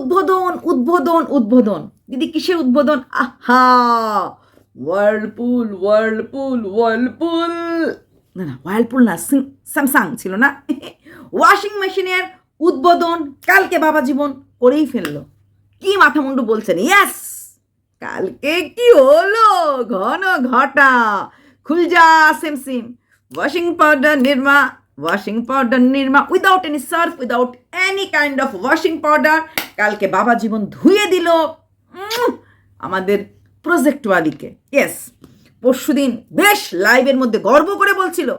উদ্বোধন উদ্বোধন উদ্বোধন। দিদি, কিসের উদ্বোধন? আহা! ওয়ার্লপুল ওয়ার্লপুল ওয়ার্লপুল না না ওয়ার্লপুল না স্যামসাং ছিল না? ওয়াশিং মেশিনের উদ্বোধন কালকে বাবা জীবন করেই ফেলল। কি মাথা মুন্ডু বলছেন? ইয়াস কালকে কি হলো? ঘন ঘটা। খুলজা সিম সিম washing powder Nirma washing powder Nirma without any Surf without any kind of washing powder কালকে বাবা জীবন ধুয়ে দিল। আমাদের প্রজেক্টওয়ালিকে ইয়েস পরশুদিন বেশ লাইভের মধ্যে গর্ব করে বলছিল।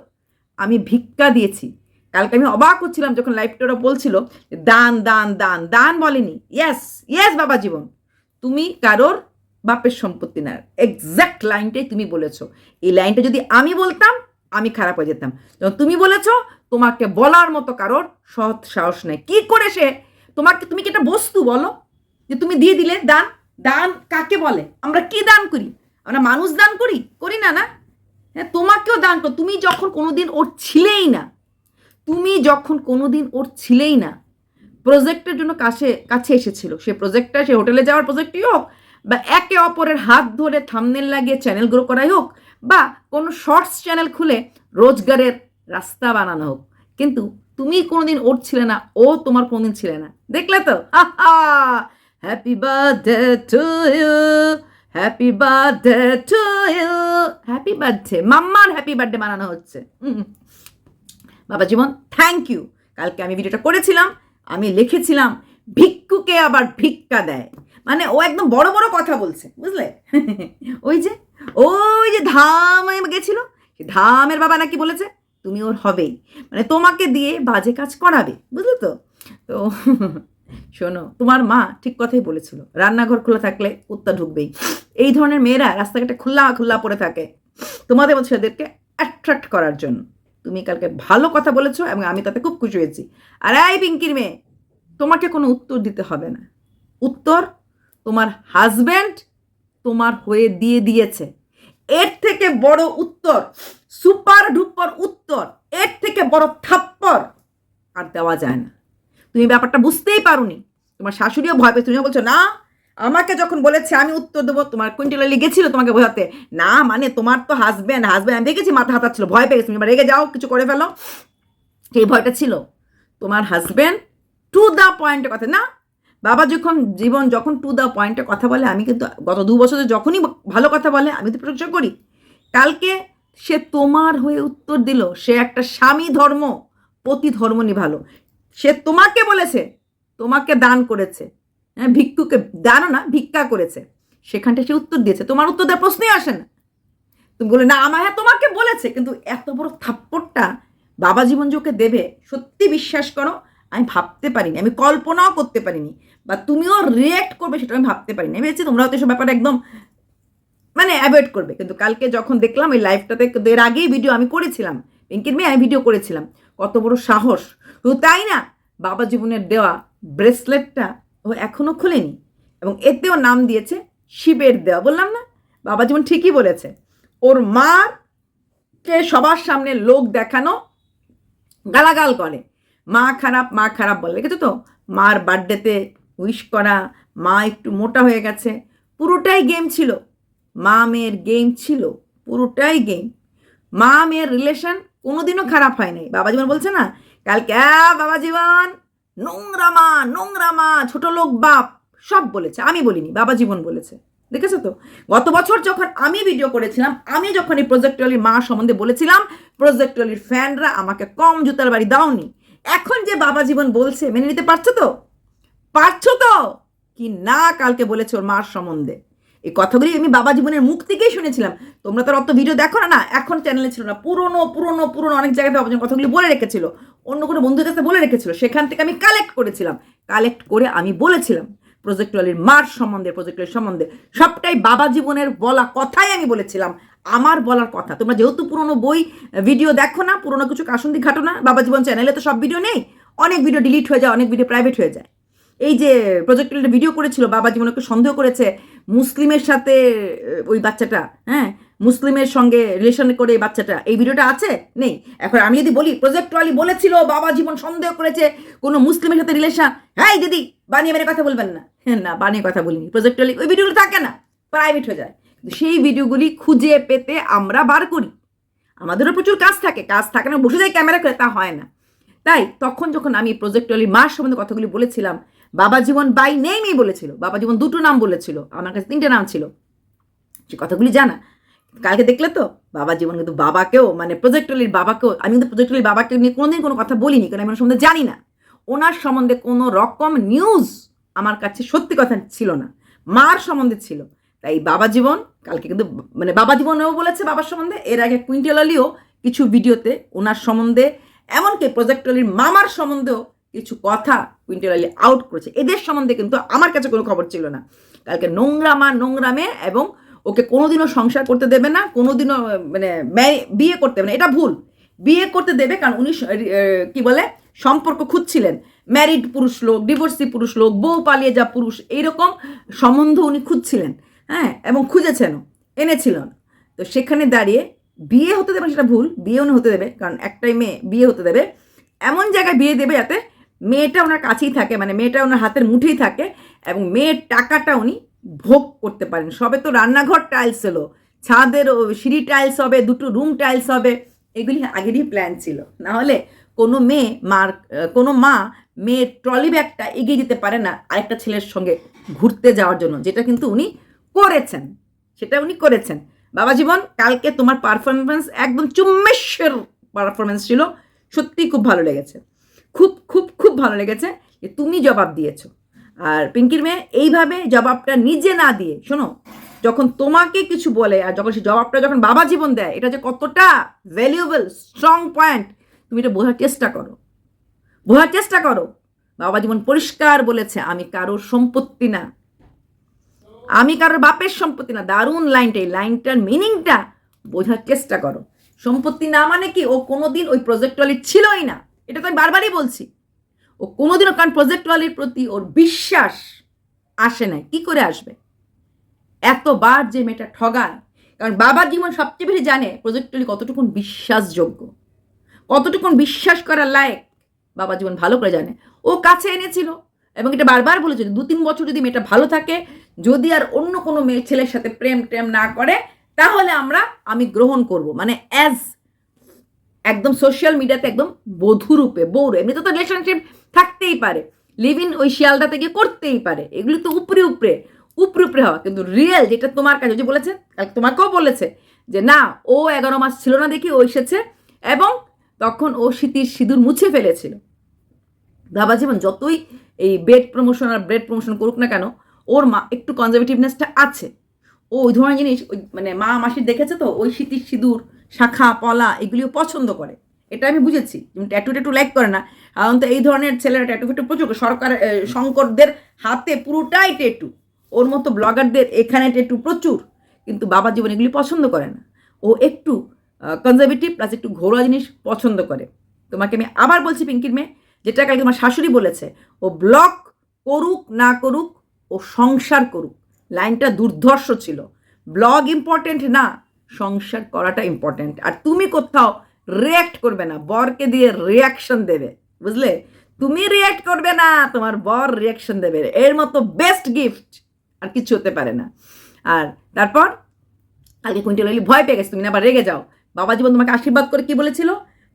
আমি ভিক্ষা দিয়েছি। কালকে আমি অবাক হচ্ছিলাম যখন লাইভটা ওরা বলছিল দান দান দান দান বলেনি। ইয়েস ইয়েস বাবা জীবন। তুমি কারোর বাপের সম্পত্তি না। এক্স্যাক্ট লাইনটাই তুমি বলেছ। এই লাইনটা যদি আমি বলতাম আমি খারাপ হয়ে যেতাম। যখন তুমি বলেছ, তোমাকে বলার মতো কারোর সৎ সাহস নেই। কি করে সে? তোমাকে, তুমি কি একটা বস্তু বলো? যে তুমি দিয়ে দিলে দান? দান কাকে বলে? আমরা কি দান করি? আমরা মানুষ দান করি? করি না না? হ্যাঁ তোমাকেও দান কর। তুমি যখন কোনোদিন ওর ছিলেই না, তুমি যখন কোনোদিন ওর ছিলেই না প্রজেক্টের জন্য কাছে কাছে এসেছিল। সে প্রজেক্টটা সে হোটেলে যাওয়ার প্রজেক্টই হোক বা একে অপরের হাত ধরে থামনেল লাগিয়ে চ্যানেল গ্রো করাই হোক বা কোনো শর্টস চ্যানেল খুলে রোজগারের রাস্তা বানানো হোক। কিন্তু তুমি কোনোদিন ওর ছিলে না, ও তোমার কোনোদিন ছিলে না। দেখলে তো? Happy birthday to you happy birthday to you happy birthday মাম্মার happy birthday বানানো হচ্ছে। বাবা জীবন থ্যাংক ইউ কালকে আমি ভিডিওটা করেছিলাম, আমি লিখেছিলাম, ভিক্ষুকে আবার ভিক্ষা দেয়। মানে ও একদম বড় বড় কথা বলছে, বুঝলে? ওই যে ওই যে ধাম গেছিল ধামের বাবা নাকি বলেছে, তুমি ওর হবেই। মানে তোমাকে দিয়ে বাজে কাজ করাবে, বুঝলে তো? তো শোনো, তোমার মা ঠিক কথাই বলেছিল, রান্নাঘর খোলা থাকলে কুত্তা ঢুকবেই। এই ধরনের মেয়েরা রাস্তাঘাটে খোলা খোলা পড়ে থাকে, তোমাদের মতো ছেলেদেরকে অ্যাট্রাক্ট করার জন্য। তুমি কালকে ভালো কথা বলেছ এবং আমি তাতে খুব খুশি হয়েছি। আর এই পিঙ্কির মেয়ে, তোমাকে কোনো উত্তর দিতে হবে না। উত্তর তোমার হাজব্যান্ড তোমার হয়ে দিয়ে দিয়েছে। এর থেকে বড় উত্তর সুপার ডুপার উত্তর, এর থেকে বড় থাপ্পর আর দেওয়া যায় না। তুমি ব্যাপারটা বুঝতেই পারোনি। তোমার শাশুড়িও ভয় পেয়ে তুমিও বলছো, না, আমাকে যখন বলেছে আমি উত্তর দেবো, তোমার কুইন্টালে লেগেছিল তোমাকে বোঝাতে। না মানে তোমার তো হাজব্যান্ড হাজব্যান্ড আমি দেখেছি মাথা হাতাচ্ছিল ভয় পেয়ে গেছি তুমি এবার রেগে যাও, কিছু করে ফেলো। সেই ভয়টা ছিল। তোমার হাজব্যান্ড টু দ্য পয়েন্টের কথা। না বাবা যখন জীবন, যখন টু দ্য পয়েন্টে কথা বলে, আমি কিন্তু গত দু বছরে যখনই ভালো কথা বলে, আমি তো প্রশংসা করি। কালকে সে তোমার হয়ে উত্তর দিল, সে একটা স্বামী ধর্ম, পতি ধর্ম নিভালো। সে তোমাকে বলেছে, তোমাকে দান করেছে। হ্যাঁ ভিক্ষুকে, দানও না, ভিক্ষা করেছে। সেখানটা সে উত্তর দিয়েছে। তোমার উত্তর দেওয়ার প্রশ্নই আসে না। তুমি বলে না, আমার হ্যাঁ তোমাকে বলেছে। কিন্তু এত বড় থাপ্পড়টা বাবা জীবন যে ওকে দেবে, সত্যি বিশ্বাস করো আমি ভাবতে পারিনি, আমি কল্পনাও করতে পারিনি, বা তুমিও রিয়েক্ট করবে সেটা আমি ভাবতে পারিনি। আমি ভেবেছি তোমরা হয়তো এসব ব্যাপারে একদম মানে অ্যাভয়েড করবে, কিন্তু কালকে যখন দেখলাম এই লাইভটাতে এর আগেই ভিডিও আমি করেছিলাম, পিঙ্কির মেয়ে আমি ভিডিও করেছিলাম, কত বড় সাহস। শুধু তাই না, বাবা জীবনের দেওয়া ব্রেসলেটটা ও এখনও খোলেনি, এবং এতেও নাম দিয়েছে শিবের দেওয়া, বললাম না? বাবা জীবন ঠিকই বলেছে, ওর মার কে সবার সামনে লোক দেখানো গালাগাল করে। মা খারাপ মা খারাপ বলে। দেখেছ তো? মার বার্থডেতে উইশ করা, মা একটু মোটা হয়ে গেছে, পুরোটাই গেম ছিল। মা মেয়ের গেম ছিল, পুরোটাই গেম মা মেয়ের রিলেশন কোনোদিনও খারাপ হয় নাই বাবা জীবন বলছে না, কালকে বাবা জীবন নোংরা মা নোংরা মা, ছোট লোক বাপ, সব বলেছে। আমি বলিনি বাবা জীবন বলেছে। দেখেছ তো? গত বছর যখন আমি ভিডিও করেছিলাম, আমি যখন এই প্রজেক্টলির মা সম্বন্ধে বলেছিলাম প্রজেক্টলির ফ্যানরা আমাকে কম জুতার বাড়ি দাওনি। এখন যে বাবা জীবন বলছে, মেনে নিতে পারছ তো? পারছ তো? কি না কালকে বলেছে ওর মার সম্বন্ধে। এই কথাগুলি আমি বাবা জীবনের মুখ থেকেই শুনেছিলাম। তোমরা তো অত ভিডিও দেখো না না, এখন চ্যানেলে ছিল না। পুরনো পুরনো পুরনো অনেক জায়গায় বাবা কথাগুলি বলে রেখেছিল। অন্য কোনো বন্ধুর কাছে বলে রেখেছিল। সেখান থেকে আমি কালেক্ট করেছিলাম। কালেক্ট করে আমি বলেছিলাম প্রজেক্টওয়ালির মার সম্বন্ধে প্রজেক্টওয়ালির সম্বন্ধে। সবটাই বাবা জীবনের বলা কথাই আমি বলেছিলাম। আমার বলার কথা। তোমরা যেহেতু পুরনো বই ভিডিও দেখো না, পুরনো কিছু কাসন্দি ঘটনা বাবা জীবন চ্যানেলে তো সব ভিডিও নেই, অনেক ভিডিও ডিলিট হয়ে যায়, অনেক ভিডিও প্রাইভেট হয়ে যায়। এই যে প্রজেক্টরের ভিডিও করেছিল, বাবা জীবনকে সন্দেহ করেছে, মুসলিমের সাথে ওই বাচ্চাটা হ্যাঁ মুসলিমের সঙ্গে রিলেশন করে এই বাচ্চাটা, এই ভিডিওটা আছে? নেই। এখন আমি যদি বলি প্রজেক্ট ওয়ালি বলেছিল, বাবা জীবন সন্দেহ করেছে, কোনো মুসলিমের সাথে রিলেশন হ্যাঁ দিদি, বানিয়ে বানিয়ে কথা বলবেন না। হ্যাঁ না, বানিয়ে কথা বলিনি। প্রজেক্ট প্রজেক্টলি ওই ভিডিওগুলো থাকে না প্রাইভেট হয়ে যায়। সেই ভিডিওগুলি খুঁজে পেতে আমরা বার করি। আমাদেরও প্রচুর কাজ থাকে কাজ থাকে না, বসে যায় ক্যামেরা করে, তা হয় না। তাই তখন যখন আমি প্রজেক্ট প্রজেক্টলি মার সম্বন্ধে কথাগুলি বলেছিলাম, বাবা জীবন বাই নেমই বলেছিল, বাবা জীবন দুটো নাম বলেছিল, আমার কাছে তিনটে নাম ছিল। সে কথাগুলি জানা। কালকে দেখলে তো, বাবা জীবন কিন্তু বাবাকেও মানে প্রজেক্ট প্রজেক্টলির বাবাকেও, আমি কিন্তু প্রজেক্টলির বাবাকে নিয়ে কোনোদিন কোনো কথা বলিনি, কারণ আমি সম্বন্ধে জানি না। ওনার সম্বন্ধে কোনো রকম নিউজ আমার কাছে সত্যি কথা ছিল না, মার সম্বন্ধে ছিল। তাই বাবা জীবন, কালকে কিন্তু মানে বাবা জীবনেও বলেছে বাবার সম্বন্ধে, এর আগে কুইন্টেল আলীও কিছু ভিডিওতে ওনার সম্বন্ধে, এমনকি প্রজেক্ট মামার সম্বন্ধেও কিছু কথা কুইন্টেল আলী আউট করেছে। এদের সম্বন্ধে কিন্তু আমার কাছে কোনো খবর ছিল না। কালকে নোংরা মা নোংরা মেয়ে এবং ওকে কোনোদিনও সংসার করতে দেবে না, কোনোদিনও মানে বিয়ে করতে দেবে না। এটা ভুল। বিয়ে করতে দেবে কারণ উনি কি বলে, সম্পর্ক খুঁজছিলেন। ম্যারিড পুরুষ লোক, ডিভোর্সি পুরুষ লোক, বউ পালিয়ে যা পুরুষ, এইরকম সম্বন্ধ উনি খুঁজছিলেন। হ্যাঁ এবং খুঁজেছেন এনেছিলেন। তো সেখানে দাঁড়িয়ে বিয়ে হতে দেবে সেটা ভুল বিয়ে উনি হতে দেবে, কারণ একটাই মেয়ে, বিয়ে হতে দেবে। এমন জায়গায় বিয়ে দেবে যাতে মেয়েটা ওনার কাছেই থাকে মানে মেয়েটা ওনার হাতের মুঠেই থাকে, এবং মেয়ের টাকাটা উনি ভোগ করতে পারেন। সবে তো রান্নাঘর টাইলস হলো ছাদের সিঁড়ি টাইলস হবে, দুটো রুম টাইলস হবে, এগুলি আগেরই প্ল্যান ছিল। না হলে কোনো মেয়ে মার, কোনো মা মেয়ের ট্রলি ব্যাগটা এগিয়ে দিতে পারে না আরেকটা ছেলের সঙ্গে ঘুরতে যাওয়ার জন্য, যেটা কিন্তু উনি করেছেন। সেটা উনি করেছেন। বাবা জীবন, কালকে তোমার পারফরমেন্স একদম চুম্মেশ্বর পারফরমেন্স ছিল। সত্যিই খুব ভালো লেগেছে। খুব খুব খুব ভালো লেগেছে যে তুমি জবাব দিয়েছ। আর পিঙ্কির মেয়ে, এইভাবে জবাবটা নিজে না দিয়ে, শোনো, যখন তোমাকে কিছু বলে আর যখন সেই জবাবটা যখন বাবা জীবন দেয়, এটা যে কতটা ভ্যালুয়েবল স্ট্রং পয়েন্ট তুমি এটা বোঝার চেষ্টা করো। বোঝার চেষ্টা করো। বাবা জীবন পরিষ্কার বলেছে, আমি কারোর সম্পত্তি না। আমি কারোর বাপের সম্পত্তি না, দারুণ লাইনটা, এই লাইনটার মিনিংটা বোঝার চেষ্টা করো। সম্পত্তি না মানে কি? ও কোনোদিন ওই প্রজেক্ট ছিলই না। এটা তো আমি বারবারই বলছি। ও কোনোদিনও কারণ প্রজেক্ট ওয়ালির প্রতি ওর বিশ্বাস আসে নাই। কি করে আসবে? এতবার যে মেয়েটা ঠগায়, কারণ বাবার জীবন সবচেয়ে বেশি জানে প্রজেক্ট ওয়ালি কতটুকুন বিশ্বাসযোগ্য, কতটুকুন বিশ্বাস করার লায়ক বাবা জীবন ভালো করে জানে। ও কাছে এনেছিল এবং এটা বারবার বলেছে দু তিন বছর যদি মেয়েটা ভালো থাকে, যদি আর অন্য কোনো মেয়ে ছেলের সাথে প্রেম টেম না করে, তাহলে আমরা, আমি গ্রহণ করব। মানে অ্যাজ একদম সোশ্যাল মিডিয়াতে একদম বধূরূপে, বউর। এমনিতে তো রিলেশনশিপ থাকতেই পারে। লিভ ইন ওই শিয়ালদা থেকে করতেই পারে। এগুলি তো উপরে উপরে উপরে উপরে হওয়া। কিন্তু রিয়েল যেটা তোমার কাছে যে বলেছে তোমাকেও বলেছে যে না, ও এগারো মাস ছিল না দেখি, ও এসেছে এবং তখন ও স্মৃতির সিঁদুর মুছে ফেলেছিল। বাবা জীবন যতই এই বেড প্রমোশন আর ব্রেড প্রমোশন করুক না কেন, ওর মা একটু কনজারভেটিভনেসটা আছে। ও ওই ধরনের জিনিস, ওই মানে মা মাসির দেখেছে তো, ওই স্মৃতির সিঁদুর, শাখা, পলা, এগুলিও পছন্দ করে। এটা আমি বুঝেছি ট্যাটু ট্যাটু লাইক করে না। কারণ তো এই ধরনের ছেলেরা ট্যাটু ফেটু প্রচুর সরকার শঙ্করদের হাতে পুরোটাই ট্যাটু ওর মতো ব্লগারদের এখানে ট্যাটু প্রচুর, কিন্তু বাবা জীবন এগুলি পছন্দ করে না। ও একটু কনজারভেটিভ প্লাস একটু ঘরোয়া জিনিস পছন্দ করে। তোমাকে আমি আবার বলছি পিঙ্কির মেয়ে যেটা কালকে আমার শাশুড়ি বলেছে, ও ব্লগ করুক, না করুক, ও সংসার করুক। লাইনটা দুর্ধর্ষ ছিল। ব্লগ ইম্পর্টেন্ট না, সংসার করাটা ইম্পর্টেন্ট আর তুমি কোথাও রিয়াক্ট করবে না, বরকে দিয়ে রিয়াকশন দেবে, বুঝলে? তুমি রিয়াক্ট করবে না, তোমার বর রিয়াকশন দেবে। এর মতো বেস্ট গিফট আর কিছু হতে পারে না। আর তারপর, কালকে কুইন্টাল হইলে ভয় পেয়ে গেছে, তুমি আবার রেগে যাও। বাবা জীবন তোমাকে আশীর্বাদ করে কি বলেছিল?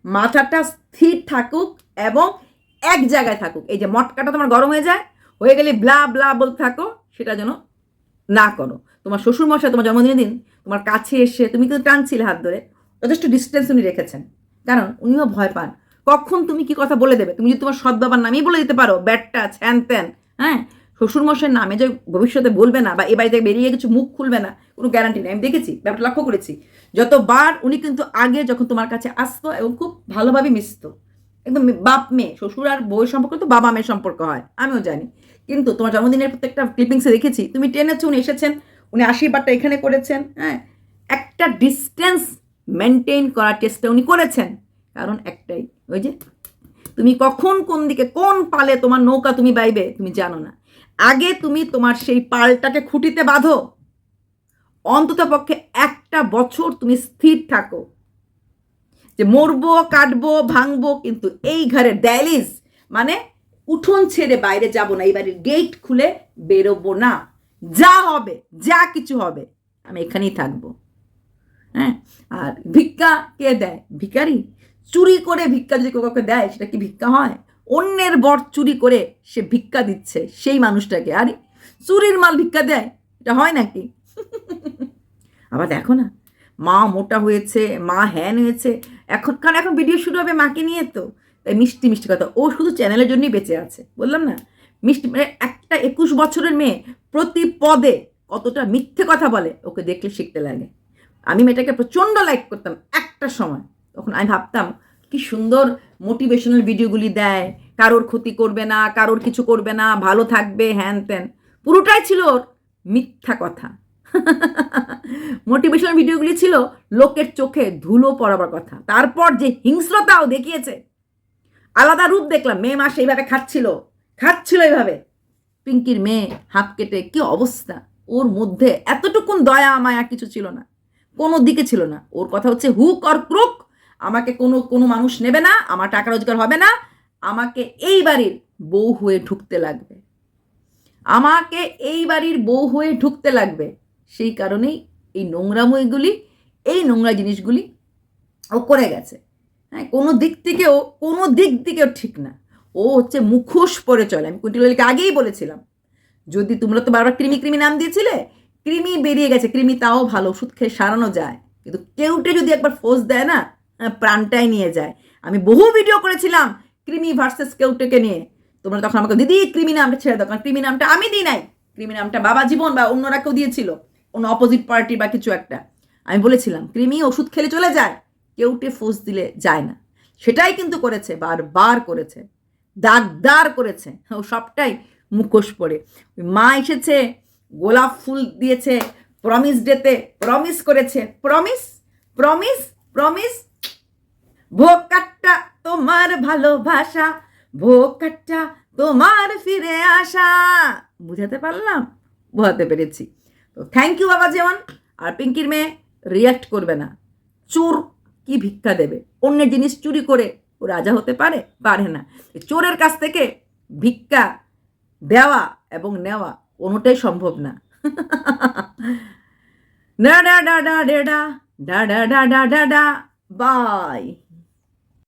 মাথাটা স্থির থাকুক এবং এক জায়গায় থাকুক। এই যে মটকাটা তোমার গরম হয়ে যায়, হয়ে গেলে ব্লা ব্লা বলতে থাকো, সেটা যেন না করো। তোমার শ্বশুর মশাই তোমার জন্মদিনের দিন তোমার কাছে এসে, তুমি কিন্তু টানছিলে হাত ধরে, যথেষ্ট ডিস্টেন্স উনি রেখেছেন। কারণ উনিও ভয় পান। কখন তুমি কি কথা বলে দেবে? তুমি যদি তোমার সৎ বাবার নামেই বলে দিতে পারো, ব্যাটটা, ছ্যান ত্যান হ্যাঁ? শ্বশুরমশাইয়ের নামে যে ভবিষ্যতে বলবে না বা এ বাড়িতে বেরিয়ে কিছু মুখ খুলবে না, কোনো গ্যারান্টি নেই। আমি দেখেছি, ব্যাপারটা লক্ষ্য করেছি। যতবার উনি কিন্তু আগে যখন তোমার কাছে আসতো এবং খুব ভালোভাবে মিশতো একদম বাপ মেয়ে, শ্বশুর আর বউয়ের সম্পর্ক তো বাবা মেয়ের সম্পর্ক হয়, আমিও জানি। কিন্তু তোমার জন্মদিনের প্রত্যেকটা ক্লিপিংসে দেখেছি, তুমি টেনেছো, উনি এসেছেন, উনি আশীর্বাদটা এখানে করেছেন হ্যাঁ? একটা ডিস্টেন্স মেনটেন করার চেষ্টা উনি করেছেন। কারণ একটাই, ওই যে, তুমি কখন কোন দিকে, কোন পালে তোমার নৌকা তুমি বাইবে, তুমি জানো না। আগে তুমি তোমার সেই পালটাকে খুঁটিতে বাঁধো। অন্তত পক্ষে একটা বছর তুমি স্থির থাকো। যে মরবো, কাটবো, ভাঙবো, কিন্তু এই ঘরে ড্যালিস মানে উঠোন ছেড়ে বাইরে যাব না এই বাড়ির গেট খুলে বেরোবো না। যা হবে, যা কিছু হবে, আমি এখানেই থাকব। হ্যাঁ? আর ভিক্ষা কে দেয়? ভিখারি। চুরি করে ভিক্ষা যদি কেউ কাউকে দেয়, সেটা কি ভিক্ষা হয়? অন্যের বর চুরি করে সে ভিক্ষা দিচ্ছে সেই মানুষটাকে। আরে, চুরির মাল ভিক্ষা দেয়, এটা হয় নাকি? আবার দেখো না, মা মোটা হয়েছে, মা হ্যান হয়েছে এখন, কারণ এখন ভিডিও শুরু হবে মাকে নিয়ে তো। তাই মিষ্টি মিষ্টি কথা। ও শুধু চ্যানেলের জন্যই বেঁচে আছে, বললাম না? মিষ্টি মানে একটা একুশ বছরের মেয়ে প্রতি পদে কতটা মিথ্যে কথা বলে, ওকে দেখলে শিখতে লাগে। আমি মেয়েটাকে প্রচণ্ড লাইক করতাম একটা সময়। তখন আমি ভাবতাম, কি সুন্দর মোটিভেশনাল ভিডিওগুলি দেয়। কারোর ক্ষতি করবে না, কারোর কিছু করবে না, ভালো থাকবে, হ্যান ত্যান। পুরোটাই ছিল ওর মিথ্যা কথা। মোটিভেশনাল ভিডিওগুলি ছিল লোকের চোখে ধুলো পড়াবার কথা। তারপর যে হিংস্রতাও দেখিয়েছে, আলাদা রূপ দেখলাম মেয়ে মা সেইভাবে খাচ্ছিল খাচ্ছিল এইভাবে। পিঙ্কির মেয়ে হাত কেটে, কি অবস্থা? ওর মধ্যে এতটুকুন দয়া, মায়া কিছু ছিল না, কোনো দিকে ছিল না। ওর কথা হচ্ছে হুক অর ক্রুক, আমাকে কোনো কোনো মানুষ নেবে না, আমার টাকা রোজগার হবে না, আমাকে এই বাড়ির বউ হয়ে ঢুকতে লাগবে। আমাকে এই বাড়ির বউ হয়ে ঢুকতে লাগবে। সেই কারণেই এই নোংরাময়গুলি এই নোংরা জিনিসগুলি ও করে গেছে। হ্যাঁ কোনো দিক থেকেও কোনো দিক থেকেও ঠিক না। ও হচ্ছে মুখোশ পরে চলে। আমি কুন্টিলিকে আগেই বলেছিলাম যদি তোমরা তো বারবার কৃমি কৃমি নাম দিয়েছিলে কৃমি বেরিয়ে গেছে কৃমি তাও ভালো ওষুধ খেয়ে সারানো যায়। কিন্তু কেউটে যদি একবার ফোর্স দেয় না হ্যাঁ, প্রাণটাই নিয়ে যায়। আমি বহু ভিডিও করেছিলাম কৃমি ভার্সেস কেউটেকে নিয়ে। তোমরা তখন আমাকে দিদি কৃমি নামটা ছেড়ে দাও কারণ কৃমি নামটা আমি দিই নাই। কৃমি নামটা বাবা জীবন বা অন্যরা কেউ দিয়েছিল। অন্য অপোজিট পার্টি বা কিছু একটা। আমি বলেছিলাম, কৃমি ওষুধ খেলে চলে যায় কেউটে ফোর্স দিলে যায় না। সেটাই কিন্তু করেছে, বারবার করেছে, দাগদার করেছে, ও সবটাই মুখোশ পড়ে মা এসেছে, গোলাপ ফুল দিয়েছে প্রমিস ডেতে প্রমিস করেছে প্রমিস প্রমিস প্রমিস ভোকাট্টা তোমার ভালোবাসা ভোকাট্টা তোমার ফিরে আসা। বুঝাতে পারলাম? বোঝাতে পেরেছি। তো থ্যাংক ইউ বাবা যেমন আর পিঙ্কির মেয়ে রিয়াক্ট করবে না চোর কি ভিক্ষা দেবে অন্যের জিনিস চুরি করে ও রাজা হতে পারে পারে না চোরের কাছ থেকে ভিক্ষা দেওয়া এবং নেওয়া কোনোটাই সম্ভব না ডা ডা ডা ডা ডা ডা ডা ডা ডা ডা ডা বাই